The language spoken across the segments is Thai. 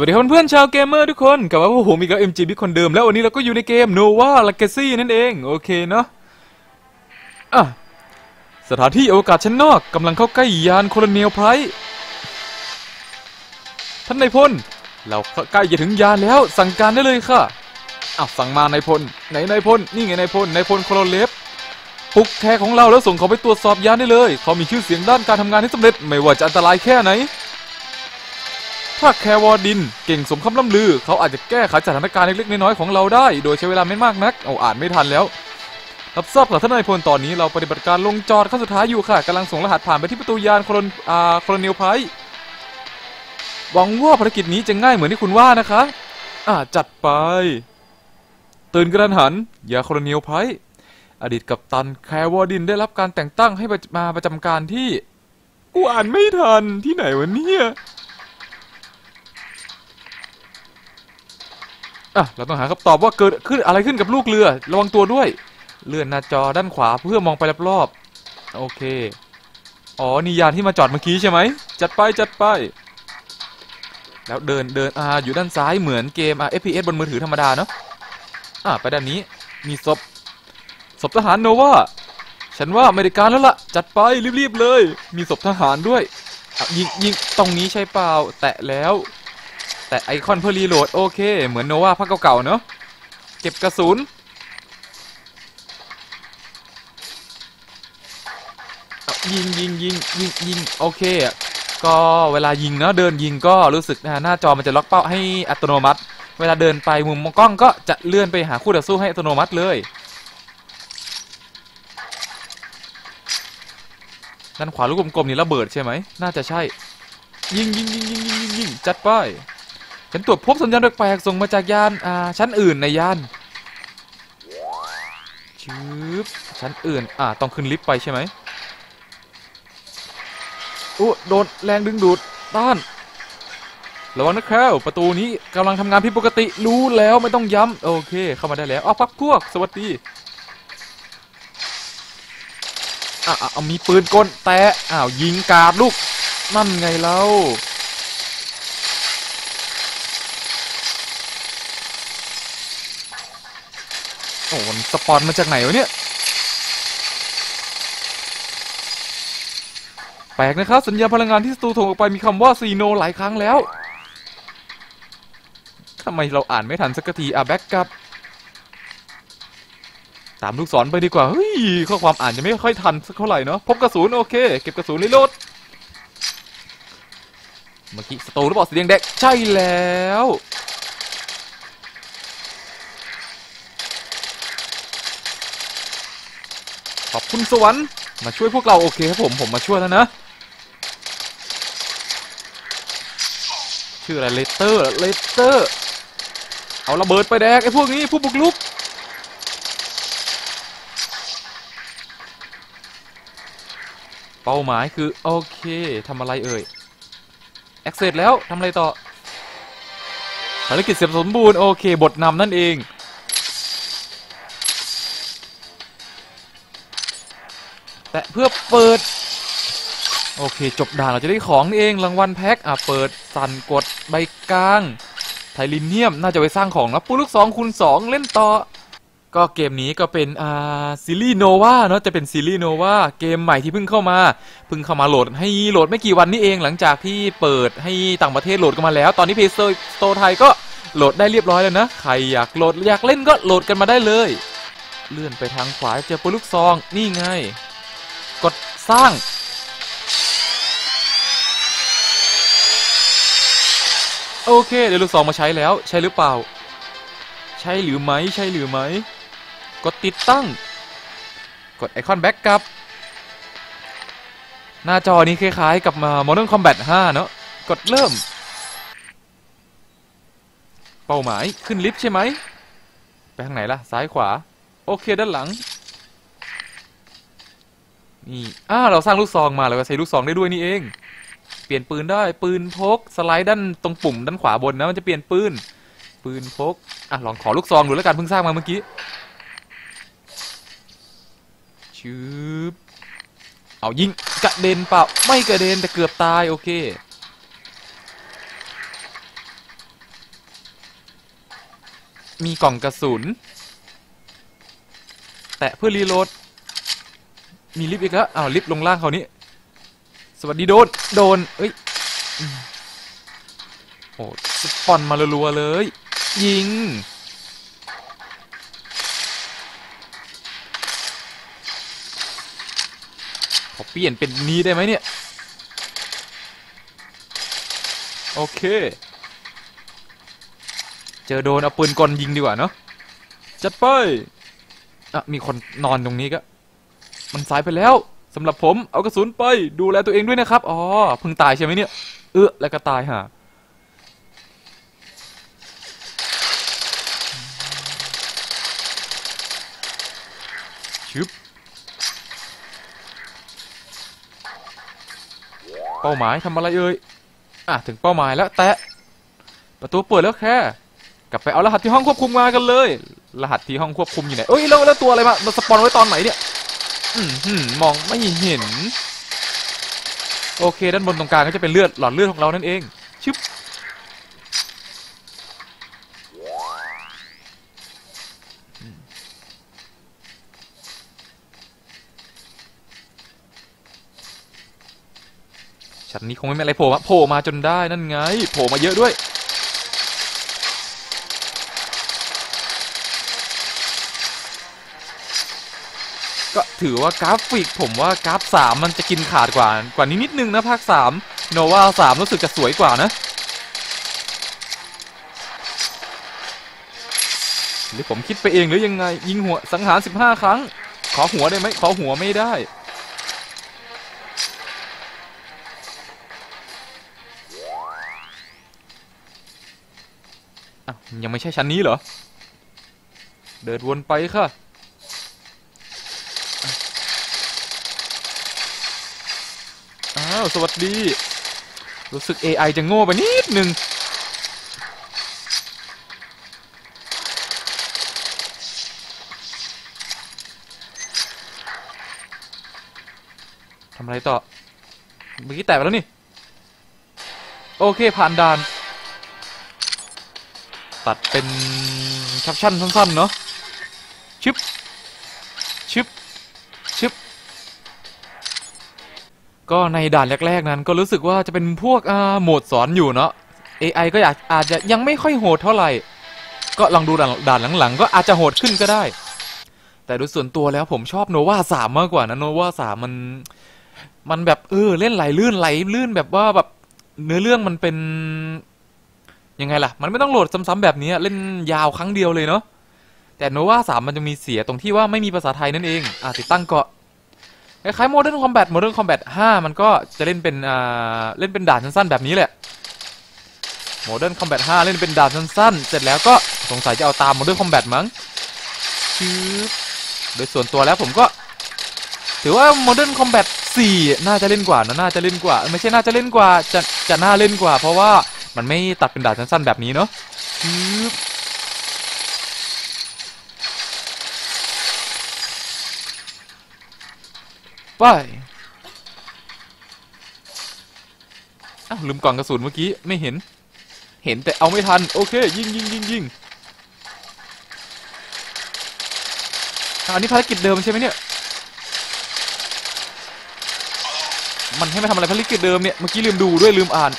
วัสดีครับเพื่อนๆชาวเกมเมอร์ทุกคนกลับมาพบกับผมอีกแล้ว MG Big คนเดิม แล้ววันนี้เราก็อยู่ในเกม Nova Legacy นั่นเอง โอเคเนาะอะสถานที่อวกาศชั้นนอกกำลังเข้าใกล้ยานโคลเนียลไพร์ท่านนายพล เราใกล้จะถึงยานแล้ว สั่งการได้เลยค่ะอ้าวสั่งมานายพล ไหนนายพล นี่ไงนายพลนายพลโคลเลฟปลุกแขกของเราแล้วส่งเขาไปตรวจสอบยานได้เลย เขามีชื่อเสียงด้านการทำงานที่สำเร็จไม่ว่าจะอันตรายแค่ไหน ถ้าแควอดินเก่งสมคำล่ำลือ เขาอาจจะแก้ไขสถานการณ์เล็กๆน้อยๆของเราได้ โดยใช้เวลาไม่มากนัก เอาอ่านไม่ทันแล้ว รับทราบกับท่านนายพลตอนนี้เราปฏิบัติการลงจอดขั้นสุดท้ายอยู่ค่ะกำลังส่งรหัสผ่านไปที่ประตูยานโคลนอ่าโคลเนียลไพร์หวังว่าภารกิจนี้จะง่ายเหมือนที่คุณว่านะคะ อ่าจัดไป ตื่นกระหัน ยาโคลเนียลไพร์อดีตกัปตันแควอดินได้รับการแต่งตั้งให้มาประจำการที่ กูอ่านไม่ทันที่ไหนวะเนี่ย อะเราต้องหาคำตอบว่าเกิดขึ้นอะไรขึ้นกับลูกเรือ ระวังตัวด้วย เลื่อนหน้าจอด้านขวาเพื่อมองไปรอบๆโอเค อ๋อนี่ยานที่มาจอดเมื่อกี้ใช่ไหมจัดไปจัดไป แล้วเดินเดินอ่าอยู่ด้านซ้ายเหมือนเกมอ่า FPS บนมือถือธรรมดาเนาะอ่าไปด้านนี้มีศพศพทหารโนวาฉันว่าไม่ได้การแล้วล่ะ จัดไปรีบๆเลย มีศพทหารด้วยยิงยิงตรงนี้ใช่เปล่า แตะแล้ว แต่ไอคอนเพื่อรีโหลดโอเค เหมือนโนวาภาคเก่าๆเนาะเก็บกระสุนยิงยิงยิงยิงยิงโอเคอะก็เวลายิงเนาะเดินยิงก็รู้สึกนะหน้าจอมันจะล็อกเป้าให้อัตโนมัติ เวลาเดินไปมุมกล้องก็จะเลื่อนไปหาคู่ต่อสู้ให้อัตโนมัติเลยด้านขวาลูกกลมๆนี่ระเบิดใช่ไหมน่าจะใช่ ยิงยิงยิงยิงยิงยิงยิงจัดไป ฉันตรวจพบสัญญาณแปลกๆส่งมาจากยานอ่าชั้นอื่นในยานชืบชั้นอื่นอ่าต้องขึ้นลิฟต์ไปใช่ไหมอู้โดนแรงดึงดูดต้านระวังนะครับประตูนี้กำลังทำงานผิดปกติรู้แล้วไม่ต้องย้ำโอเค เข้ามาได้แล้วอ้าวพักพวก สวัสดีอะอะเอามีปืนกลแตะอ้าวยิงกาดลูกนั่นไงเล่า โอ้มันสปอนมาจากไหนวะเนี่ย แปลกนะครับ สัญญาพลังงานที่สตูส่งออกไปมีคำว่าซีโนหลายครั้งแล้วทำไมเราอ่านไม่ทันสักทีอะแบ็กกลับ ตามลูกศรไปดีกว่า เฮ้ย ข้อความอ่านจะไม่ค่อยทันสักเท่าไหร่เนาะพบกระสุนโอเค เก็บกระสุนรีโหลดเมื่อกี้สตูหรือเปล่าสีแดงแดงใช่แล้ว ขอบคุณสวรรค์มาช่วยพวกเราโอเคครับผมผมมาช่วยแล้วนะ ชื่ออะไรเลเตอร์เลเตอร์ เอาระเบิดไปแดกไอ้พวกนี้ผู้บุกลุกเป้าหมายคือโอเคทำอะไรเอ่ยแอคเซสแล้วทำอะไรต่อภารกิจเสร็จสมบูรณ์โอเค บทนำนั่นเอง แต่เพื่อเปิด โอเค จบด่านเราจะได้ของนี่เองรางวัลแพ็คอะเปิดสั่นกดใบกลาง ไทลิเนียมน่าจะไปสร้างของแล้วปูลูก2คูณ2เล่นต่อ ก็เกมนี้ก็เป็นอ่าซีรีส์โนวาเนาะจะเป็นซีรีส์โนวาเกมใหม่ที่เพิ่งเข้ามาเพิ่งเข้ามาโหลดให้โหลดไม่กี่วันนี้เองหลังจากที่เปิดให้ต่างประเทศโหลดกันมาแล้ว ตอนนี้เพย์สโตร์ไทยก็โหลดได้เรียบร้อยแล้วนะ ใครอยากโหลดอยากเล่นก็โหลดกันมาได้เลย เลื่อนไปทางขวาเจอปืนลูกซอง นี่ไง กดสร้าง โอเคเดี๋ยวลูกซองมาใช้แล้วใช่หรือเปล่า ใช่หรือไหมใช่หรือไหมกดติดตั้ง กดไอคอนแบ็กกลับ หน้าจอนี้คล้ายๆกับมา Modern Combat 5 เนอะกดเริ่ม เป้าหมายขึ้นลิฟต์ใช่ไหม ไปทางไหนล่ะ ซ้ายขวา โอเคด้านหลัง นี่อ้าเราสร้างลูกซองมาเราก็ใช้ลูกซองได้ด้วยนี่เอง เปลี่ยนปืนได้ปืนพกสไลด์ด้านตรงปุ่มด้านขวาบนนะมันจะเปลี่ยนปืนปืนพกอะลองขอลูกซองดูแล้วกันเพิ่งสร้างมาเมื่อกี้ชืบเอายิงกระเด็นเปล่าไม่กระเด็นแต่เกือบตายโอเคมีกล่องกระสุน แตะเพื่อรีโหลด มีลิฟต์อีกแล้วอ้าวลิฟต์ลงล่างเขานี้ สวัสดีโดน โดน เอ้ย โอ้สปอนมารัวๆเลย ยิง ขอเปลี่ยนเป็นนี้ได้ไหมเนี่ย โอเค เจอโดนเอาปืนกลยิงดีกว่าเนาะ จัดไปอะมีคนนอนตรงนี้ก็ มันสายไปแล้วสำหรับผมเอากระสุนไปดูแลตัวเองด้วยนะครับอ๋อเพิ่งตายใช่ไหมเนี่ยเออแล้วก็ตายฮะชึบเป้าหมายทำอะไรเอ่ยอะถึงเป้าหมายแล้วแตะประตูเปิดแล้วแค่ กลับไปเอารหัสที่ห้องควบคุมมากันเลย รหัสที่ห้องควบคุมอยู่ไหนเอ้ยแล้วแล้วตัวอะไรมามาสปอนไว้ตอนไหนเนี่ย อืมมองไม่เห็น โอเค ด้านบนตรงกลางก็จะเป็นเลือดหลอดเลือดของเรานั่นเอง ชึบชั้นนี้คงไม่มีอะไรโผล่มาโผล่มาจนได้นั่นไง โผล่มาเยอะด้วย ถือว่ากราฟิกผมว่ากราฟสามมันจะกินขาดกว่ากว่านี้นิดนึงนะภาคสามโนวาสามรู้สึกจะสวยกว่านะหรือผมคิดไปเองหรือยังไง ยิงหัวสังหาร 15 ครั้ง ขอหัวได้ไหมขอหัวไม่ได้ ยังไม่ใช่ชั้นนี้เหรอ เดินวนไปค่ะ อ้าว สวัสดี รู้สึก AI จะโง่ไปนิดนึงทำอะไรต่อ เมื่อกี้แตะไปแล้วนี่ โอเค ผ่านด่าน ตัดเป็นแคปชั่นสั้น ๆ เนาะชึบชึบ ก็ในด่านแรกๆนั้น ก็รู้สึกว่าจะเป็นพวกอ่าโหมดสอนอยู่เนาะ AI ก็อยากอาจจะยังไม่ค่อยโหดเท่าไหร่ ก็ลองดูด่านด่านหลังๆ ก็อาจจะโหดขึ้นก็ได้ แต่โดยส่วนตัวแล้วผมชอบโนวาสามมากกว่านะโนวาสามมัน มันแบบเออเล่นไหลลื่นไหลลื่นแบบว่าแบบเนื้อเรื่องมันเป็นยังไงล่ะ มันไม่ต้องโหลดซ้ำๆแบบนี้เล่นยาวครั้งเดียวเลยเนาะแต่โนวาสามมันจะมีเสียตรงที่ว่าไม่มีภาษาไทยนั่นเองอะติดตั้งเกาะ คล้ายๆ Modern Combat Modern Combat 5มันก็จะเล่นเป็นอ่าเล่นเป็นด่านสั้นๆแบบนี้แหละ Modern Combat 5เล่นเป็นด่านสั้นๆ เสร็จแล้วก็สงสัยจะเอาตาม Modern Combat มั้งชืบโดยส่วนตัวแล้วผมก็ ถือว่า Modern Combat 4น่าจะเล่นกว่านะน่าจะเล่นกว่า ไม่ใช่น่าจะเล่นกว่าจะจะน่าเล่นกว่า เพราะว่ามันไม่ตัดเป็นด่านสั้นๆแบบนี้เนาะชืบ ไปอ้าวลืมกล่องกระสุนเมื่อกี้ไม่เห็น เห็นแต่เอาไม่ทัน โอเค ยิงยิงยิงยิงอะอันนี้ภารกิจเดิมใช่ไหมเนี่ย มันให้มาทำอะไรภารกิจเดิมเนี่ย เมื่อกี้ลืมดูด้วยลืมอ่าน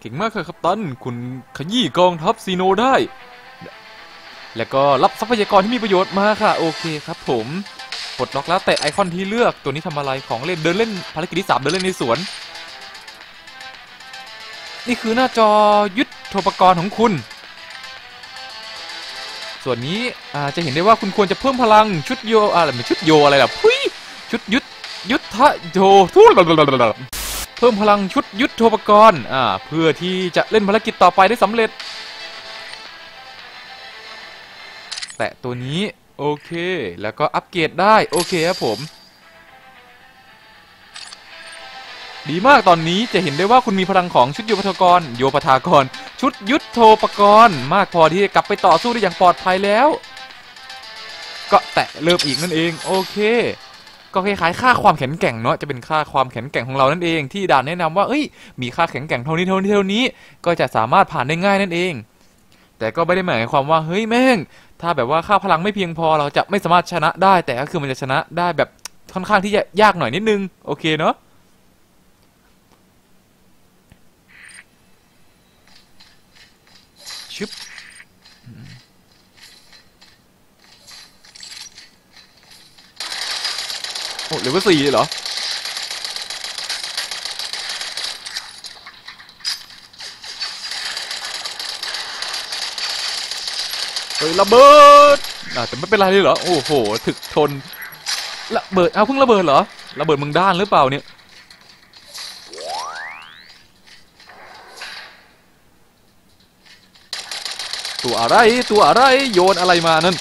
เก่งมากค่ะครับตัน คุณขยี้กองทัพซีโนได้ แล้วก็รับทรัพยากรที่มีประโยชน์มาค่ะ โอเคครับผมปลดล็อกแล้วแต่ไอคอนที่เลือกตัวนี้ทำอะไรของเล่นเดินเล่นภารกิจที่สามเดินเล่นในสวน นี่คือหน้าจอยุทโธปกรณ์ของคุณ ส่วนนี้จะเห็นได้ว่าคุณควรจะเพิ่มพลังชุดโยอะไรไม่ชุดโยอะไรล่ะพุ้ยชุดยุทธยุทธโยทุล เพิ่มพลังชุดยุทโธปกรณ์อ่าเพื่อที่จะเล่นภารกิจต่อไปได้สำเร็จ แตะตัวนี้โอเค แล้วก็อัปเกรดได้ โอเคครับผม ดีมากตอนนี้จะเห็นได้ว่าคุณมีพลังของชุดโยปทกร โยปทากร ชุดยุทโธปกรณ์ มากพอที่จะกลับไปต่อสู้ได้อย่างปลอดภัยแล้ว ก็แตะเริ่มอีกนั่นเอง โอเค ก็คล้ายๆค่าความแข็งแกร่งเนาะจะเป็นค่าความแข็งแกร่งของเรานั่นเอง ที่ด่านแนะนำว่าเอ้ยมีค่าแข็งแกร่งเท่านี้เท่านี้เท่านี้ ก็จะสามารถผ่านได้ง่ายนั่นเอง แต่ก็ไม่ได้หมายความว่าเฮ้ยแม่ง ถ้าแบบว่าค่าพลังไม่เพียงพอเราจะไม่สามารถชนะได้ แต่ก็คือมันจะชนะได้แบบค่อนข้างที่จะยากหน่อยนิดนึงโอเคเนาะชึบ โอ้เหลือว่าสี่เหรอ เฮ้ยระเบิดอ่าแต่ไม่เป็นไรเลยเหรอ โอ้โห ถึกทนระเบิด เอาเพิ่งระเบิดเหรอ ระเบิดมึงด้านหรือเปล่าเนี่ย ตัวอะไร ตัวอะไร โยนอะไรมานั่น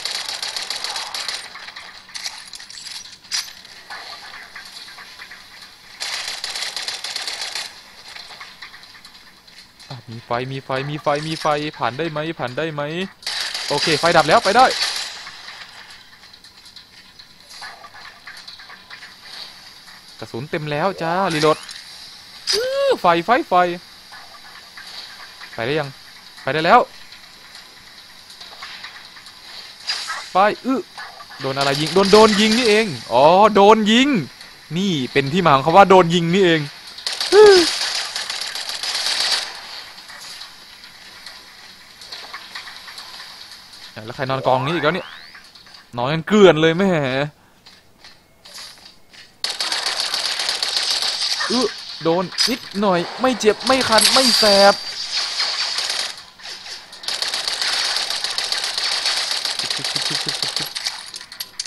ไฟมีไฟมีไฟมีไฟผ่านได้ไหมผ่านได้ไหมโอเค ไฟดับแล้วไปได้ กระสุนเต็มแล้วจ้ารีโหลดไฟไฟไฟไปได้ยัง ไปได้แล้ว ไปอื้อโดนอะไรยิง โดนโดนยิงนี่เอง อ๋อ โดนยิง นี่เป็นที่มาของคำว่าโดนยิงนี่เอง แล้วใครนอนกองนี้อีกแล้วเนี่ยนอนกันเกลื่อนเลยแม่เออโดนนิดหน่อยไม่เจ็บไม่คันไม่แสบ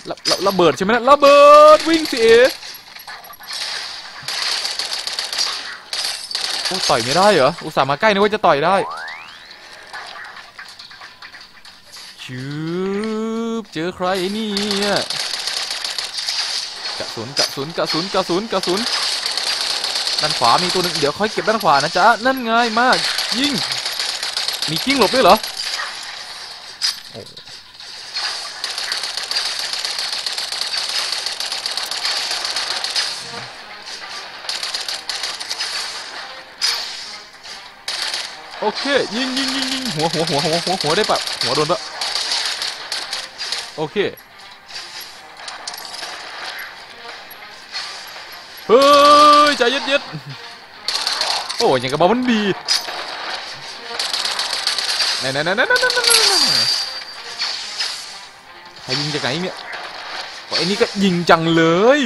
ระระระเบิดใช่ไหมนะระเบิดวิ่งสิเอโอ้ต่อยไม่ได้เหรออุตส่าห์มาใกล้นึกว่าจะต่อยได้ ชืบ เจอใครเนี่ยกระสุนกระสุนกระสุนกระสุนกระสุนด้านขวามีตัวหนึ่งเดี๋ยวค่อยเก็บด้านขวานะจ๊ะนั่นไงมากยิงมีกิ้งหลบด้วยเหรอโอเคยิงยิงยิงยิงหัวหัวหัวหัวหัวหัวได้ปะหัวโดนปะ โอเคเฮ้ยใจเย็ดเย็ดโอ้ยอย่างกับมันดีนั่นๆๆๆๆๆๆๆๆนั่นใครยิงจากไหนเนี่ยไอ้นี่ก็ยิงจังเลย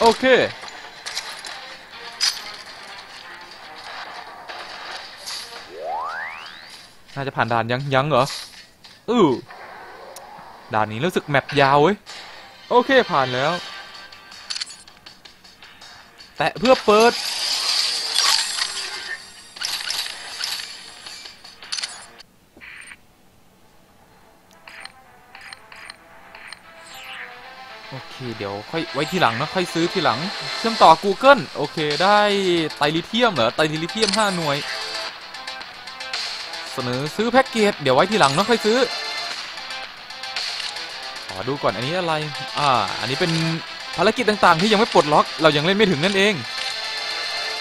โอเค น่าจะผ่านด่านยังยังเหรออือด่านนี้รู้สึกแมปยาวเว้ยโอเคผ่านแล้ว แตะเพื่อเปิด โอเค เดี๋ยวค่อยไว้ทีหลังนะค่อยซื้อทีหลัง เชื่อมต่อ Google โอเค ได้ไตรลิเทียมเหรอไตรลิเทียม 5 หน่วย เสนอซื้อแพ็กเกจเดี๋ยวไว้ทีหลังเนาะค่อยซื้อขอดูก่อนอันนี้อะไร อ่า อันนี้เป็นภารกิจต่างๆ ที่ยังไม่ปลดล็อก เรายังเล่นไม่ถึงนั่นเอง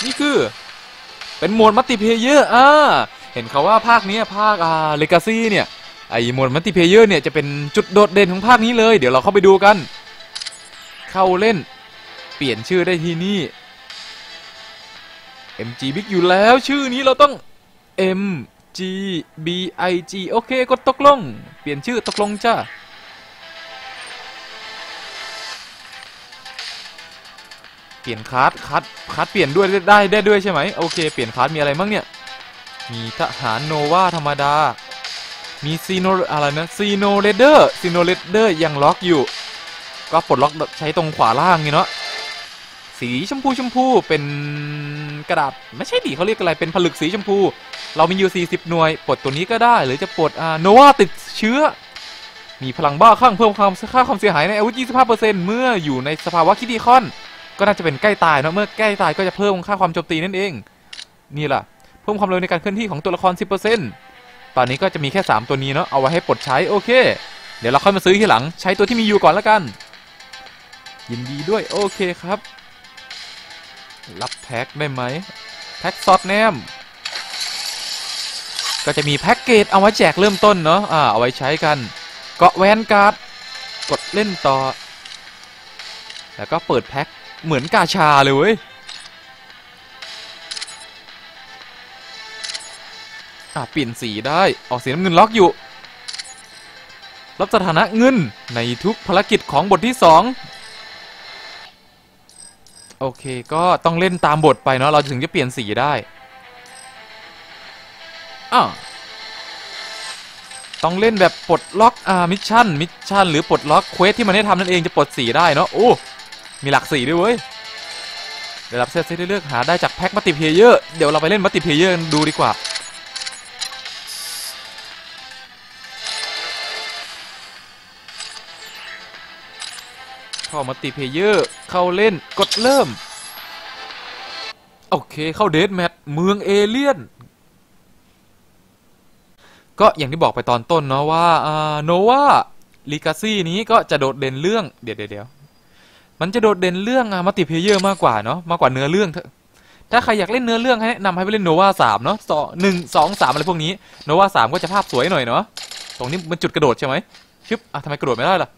นี่คือ เป็นโหมดมัลติเพเยอร์ อ่า เห็นเขาว่าภาคนี้ภาคอ่าเลกาซี่เนี่ย ไอโหมดมัลติเพเยอร์เนี่ยจะเป็นจุดโดดเด่นของภาคนี้เลย เดี๋ยวเราเข้าไปดูกัน เข้าเล่น เปลี่ยนชื่อได้ที่นี่ MG Big อยู่แล้ว ชื่อนี้เราต้อง M G B I G โอเค กดตกลง เปลี่ยนชื่อตกลงจ้าเปลี่ยนคาร์ดคาร์ดคาร์ดเปลี่ยนด้วยได้ได้ด้วยใช่ไหมโอเค เปลี่ยนคาร์ดมีอะไรบ้างเนี่ย มีทหารโนวาธรรมดา มีซีโนอะไรนะซีโนเรเดอร์ซีโนเรเดอร์ยังล็อกอยู่ ก็ปลดล็อกใช้ตรงขวาล่างนี่เนาะสีชมพูชมพูเป็นกระดาษไม่ใช่ดิเขาเรียกอะไรเป็นผลึกสีชมพู เรามีอยู่ 40 หน่วย ปลดตัวนี้ก็ได้ หรือจะปลดอ่าโนวาติดเชื้อ มีพลังบ้าคลั่งเพิ่มความค่าความเสียหายในอาวุธ 25%เมื่ออยู่ในสภาวะคิดดีคอน ก็น่าจะเป็นใกล้ตายเนาะ เมื่อใกล้ตายก็จะเพิ่มค่าความโจมตีนั่นเอง นี่ล่ะ เพิ่มความเร็วในการเคลื่อนที่ของตัวละคร 10%ตอนนี้ก็จะมีแค่ 3 ตัวนี้เนาะ เอาไว้ให้ปลดใช้ โอเค เดี๋ยวเราค่อยมาซื้อทีหลัง ใช้ตัวที่มีอยู่ก่อนแล้วกัน ยินดีด้วย โอเคครับ รับแพ็คได้ไหมแพ็คซอสแนม ก็จะมีแพ็กเกจเอาไว้แจกเริ่มต้นเนาะอ่าเอาไว้ใช้กันเกาะแวนการ์ดกดเล่นต่อ แล้วก็เปิดแพ็คเหมือนกาชาเลยเว้ยอะเปลี่ยนสีได้ออกสีน้ำเงินล็อกอยู่รับสถานะเงินในทุกภารกิจของบทที่ 2 โอเคก็ต้องเล่นตามบทไปเนาะเราถึงจะเปลี่ยนสีได้ อะต้องเล่นแบบปลดล็อกอ่ามิชชั่นมิชชั่นหรือปลดล็อกเควสที่มันได้ทำนั่นเองจะปลดสีได้เนาะโอ้มีหลักสีด้วยเว้ยได้รับเซตที่เลือกหาได้จากแพ็คมัลติเพเยอร์เดี๋ยวเราไปเล่นมัลติเพเยอร์ดูดีกว่าเข้ามัลติเพเยอร์เข้าเล่นกดเริ่ม โอเคเข้าเดทแมทเมืองเอเลี่ยน ก็อย่างที่บอกไปตอนต้นเนาะว่าโนวาลีกาซี่นี้ก็จะโดดเด่นเรื่องเดี๋ยวเดี๋ยวมันจะโดดเด่นเรื่องมัลติเพเยอร์มากกว่าเนาะมากกว่าเนื้อเรื่องเถอะถ้าใครอยากเล่นเนื้อเรื่องให้แนะนำให้ไปเล่นโนวาสามเนาะสองหนึ่งสองสามอะไรพวกนี้โนวาสามก็จะภาพสวยหน่อยเนาะตรงนี้มันจุดกระโดดใช่ไหมชึบอะทำไมกระโดดไม่ได้ล่ะ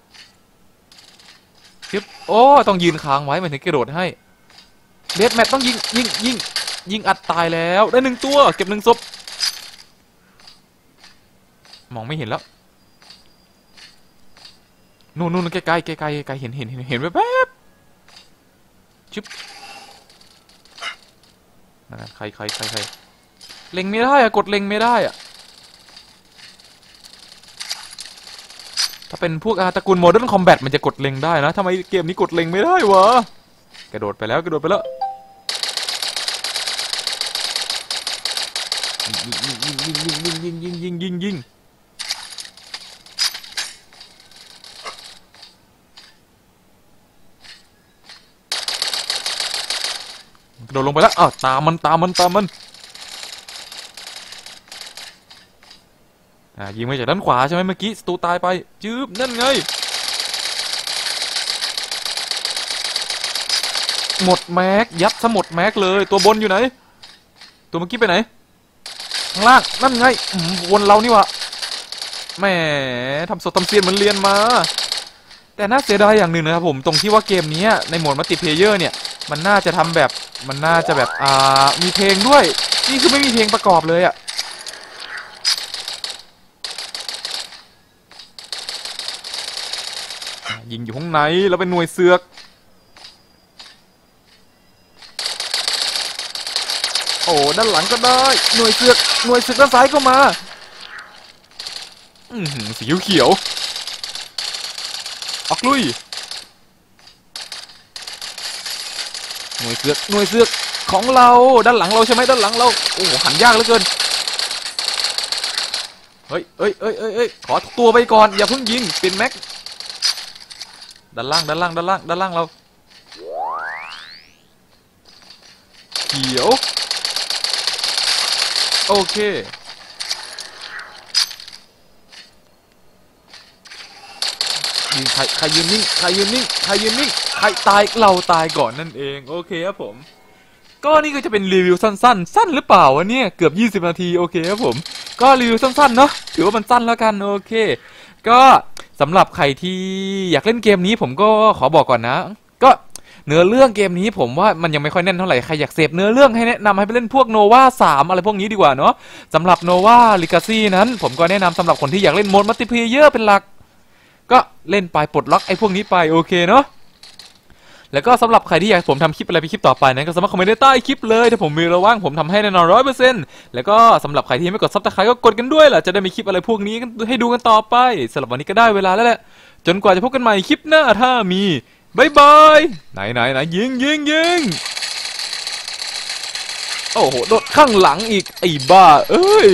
ชึบโอ้ต้องยืนค้างไว้มันถึงกระโดดให้เดดแมทต้องยิงยิงยิงยิงอัดตายแล้วได้หนึ่งตัวเก็บหนึ่งศพ มองไม่เห็นแล้วนู่นนู่นใกล้ใกล้ใกล้ใกล้ใกล้เห็นเห็นเห็นเห็นแวบๆชึบนั่นใครใครใครใครเล็งไม่ได้อะกดเล็งไม่ได้อะถ้าเป็นพวกอาตระกูลโมเดิร์นคอมแบทมันจะกดเล็งได้นะทำไมเกมนี้กดเล็งไม่ได้วะกระโดดไปแล้วกระโดดไปแล้วยิงยิงยิงยิงยิงยิงยิงยิงยิงกระโดดลงไปแล้วอ้าวตามมันตามมันตามมันอ่ายิงมาจากด้านขวาใช่ไหมเมื่อกี้สตูตายไปจืบนั่นไง หมดแม็กยัดซะหมดแม็กเลยตัวบนอยู่ไหน ตัวเมื่อกี้ไปไหนข้างล่างนั่นไงวนเรานี่วะแหมทำสดทำเซียนเหมือนเรียนมา แต่น่าเสียดายอย่างหนึ่งนะครับผมตรงที่ว่าเกมนี้ในโหมดมัลติเพเยอร์เนี่ย มันน่าจะทำแบบมันน่าจะแบบอ่ามีเพลงด้วย นี่คือไม่มีเพลงประกอบเลยอะยิงอยู่ข้างในแล้วเป็นหน่วยเสือกโอ้ด้านหลังก็ได้หน่วยเสือกหน่วยเสือกด้านซ้ายก็มาอือหือสีเขียวออกลุย น่วยเสือกหน่วยเสือกของเราด้านหลังเราใช่ไหมด้านหลังเราโอ้โหหันยากเหลือเกินเฮ้ยเอ้ยเอ้ยเอ้ยเอ้ยขอตัวไปก่อนอย่าเพิ่งยิงเป็นแม็กด้านล่างด้านล่างด้านล่างด้านล่างเราเขียวโอเค ยิงใครใครยืนนิ่งใครยืนนิ่งใครยืนนิ่งใครตายเราตายก่อนนั่นเองโอเคครับผม ก็นี่ก็จะเป็นรีวิวสั้นๆ สั้นหรือเปล่าวะเนี่ยเกือบ 20 นาทีโอเคครับผม ก็รีวิวสั้นๆเนาะถือว่ามันสั้นแล้วกันโอเค ก็สำหรับใครที่อยากเล่นเกมนี้ผมก็ขอบอกก่อนนะ ก็เนื้อเรื่องเกมนี้ผมว่ามันยังไม่ค่อยแน่นเท่าไหร่ใครอยากเสพเนื้อเรื่องให้แนะนำให้ไปเล่นพวกโนวา3อะไรพวกนี้ดีกว่าเนาะสำหรับโนวาลิกาซี่นั้น ผมก็แนะนำสำหรับคนที่อยากเล่นโหมดมัลติเพลเยอร์เป็นหลัก ก็เล่นไปปลดล็อกไอ้พวกนี้ไปโอเคเนาะแล้วก็สำหรับใครที่อยากผมทำคลิปอะไรไปคลิปต่อไปนั้นก็สามารถคอมเมนต์ได้ใต้คลิปเลยถ้าผมมีระว่างผมทำให้แน่นอนร้อยเปอร์เซ็นต์แล้วก็สำหรับใครที่ยังไม่กดซับสไครต์ก็กดกันด้วยล่ะจะได้มีคลิปอะไรพวกนี้ให้ดูกันต่อไปสำหรับวันนี้ก็ได้เวลาแล้วแหละจนกว่าจะพบกันใหม่คลิปหน้าถ้ามีบายบายไหนไหนไหนยิงยิงยิงโอ้โหโดดข้างหลังอีกไอ้บ้าเอ้ย